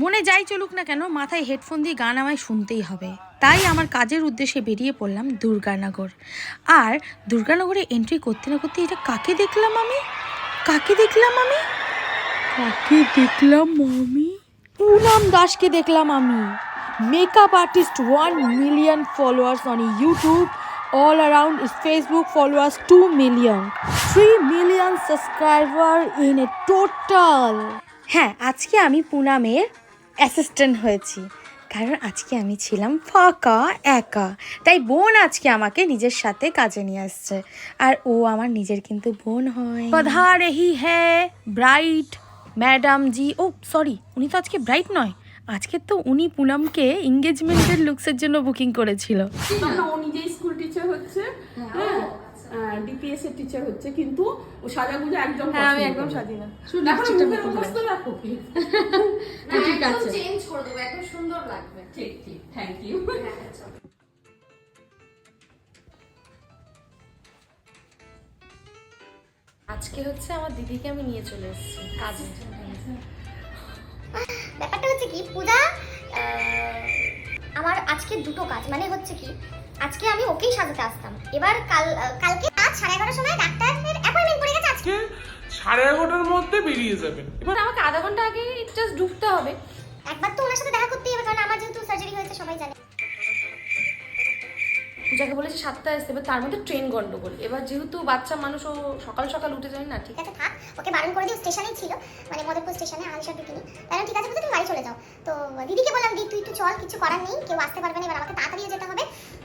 মনে যাই চলুক না কেন মাথায় হেডফোন দিয়ে গান আমায় শুনতেই হবে। তাই আমার কাজের উদ্দেশ্যে বেরিয়ে পড়লাম দুর্গানগর। আর দুর্গানগরে এন্ট্রি করতে না করতে এটা কাকে দেখলাম আমি? কাকে দেখলাম আমি? কাকে দেখলাম আমি? পুনাম দাসকে দেখলাম আমি। Makeup artist one million followers on YouTube all around Facebook followers two million three million subscriber in a total হ্যাঁ আজকে আমি পুনামের অ্যাসিস্ট্যান্ট হয়েছি। কারণ আজকে আমি ছিলাম ফাঁকা একা। তাই বোন আজকে আমাকে নিজের সাথে কাজে নিয়ে আসছে। আর ও আমার নিজের কিন্তু বোন হয়। পধা রেহি হ্যাঁ ব্রাইট ম্যাডাম জি ও সরি উনি তো আজকে ব্রাইট নয়। আজকে তো উনি পুনামকে এঙ্গেজমেন্টের লুকসের জন্য বুকিং করেছিল। ও নিজেই স্কুল টিচার হচ্ছে হ্যাঁ ডিপিএস এর টিচার হচ্ছে কিন্তু ও সাজাগুজো একদম হ্যাঁ আমি একদম না। স্বাধীন। না দেখো মুখের মুখস্থ রাখো ঠিক আছে চেঞ্জ করে দেবো একদম সুন্দর লাগবে। ঠিক ঠিক থ্যাংক ইউ আজকে হচ্ছে আমার দিদিকে আমি নিয়ে চলে এসেছি কাজে ব্যাপারটা হচ্ছে কি পূজা আমার আজকে দুটো কাজ মানে হচ্ছে কি আজকে আমি ওকেই সাজাতে আসতাম। এবার কাল কালকে রাত সাড়ে এগারোটার সময় ডাক্তারের অ্যাপয়েন্টমেন্ট পড়ে গেছে আজকে। সাড়ে এগারোটার মধ্যে বেরিয়ে যাবেন। এবার আমাকে আধা ঘণ্টা আগে জাস্ট ঢুকতে হবে। একবার তো ওনার সাথে পূজাকে বলেছে সাতটা আসতে এবার তার মধ্যে ট্রেন গন্ডগোল। এবার যেহেতু বাচ্চা মানুষ ও সকাল সকাল উঠে যায় না ঠিক আছে থাক। ওকে বারণ করে দিও স্টেশনেই ছিল মানে মদনপুর স্টেশনে আলিশা ঢুকিনি কারণ ঠিক আছে বুঝে তুমি বাড়ি চলে যাও। তো দিদিকে বললাম দি তুই একটু চল কিছু করার নেই কেউ আসতে পারবে না এবার আমাকে তাড়াতাড়ি যেতে হবে।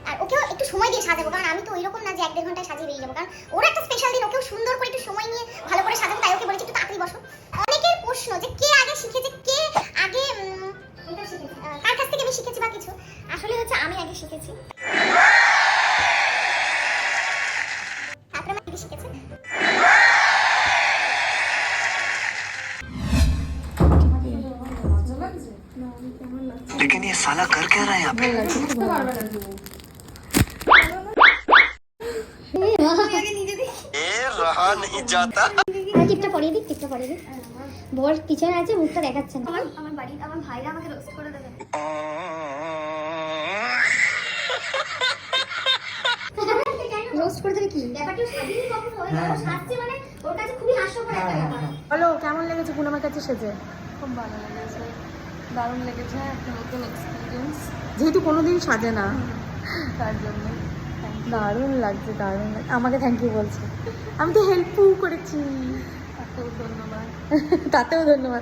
আর ওকেও একটু সময় দিয়ে সাজাবো কারণ আমি তো ওইরকম না যে এক দেড় ঘন্টায় সাজিয়ে বেরিয়ে যাব। কারণ ওর একটা স্পেশাল দিন ওকেও সুন্দর করে একটু সময় নিয়ে ভালো করে সাজাবো তাই ওকে বলেছি একটু তাড়াতাড়ি বসো। অনেকের প্রশ্ন যে কে আগে শিখেছে কে আগে কার কাছ থেকে আমি শিখেছি বা কিছু? আসলে হচ্ছে আমি আগে শিখেছি। लेकिन ये साला कर क्या रहा है यहाँ पे ये रहा नहीं जाता আর টিপটা পরিয়ে দিই টিপটা পরিয়ে দিই বর পিছনে আছে মুখটা দেখাচ্ছে না আমার আমার বাড়ি আমার ভাইরা আমাকে রোস্ট করে দেবে রোস্ট করে দেবে কি ব্যাপারটা স্বাধীন কখন হয়ে গেল সাজছে মানে ওর কাছে খুবই হাস্যকর একটা ব্যাপার বলো কেমন লেগেছে পুনামের কাছে সেজে খুব ভালো লেগেছে দারুণ লেগেছে একটা নতুন এক্সপিরিয়েন্স যেহেতু কোনোদিন সাজে না। তার জন্য দারুণ লাগছে দারুণ আমাকে থ্যাংক ইউ বলছে। আমি তো হেল্পও করেছি। তাতেও ধন্যবাদ। তাতেও ধন্যবাদ।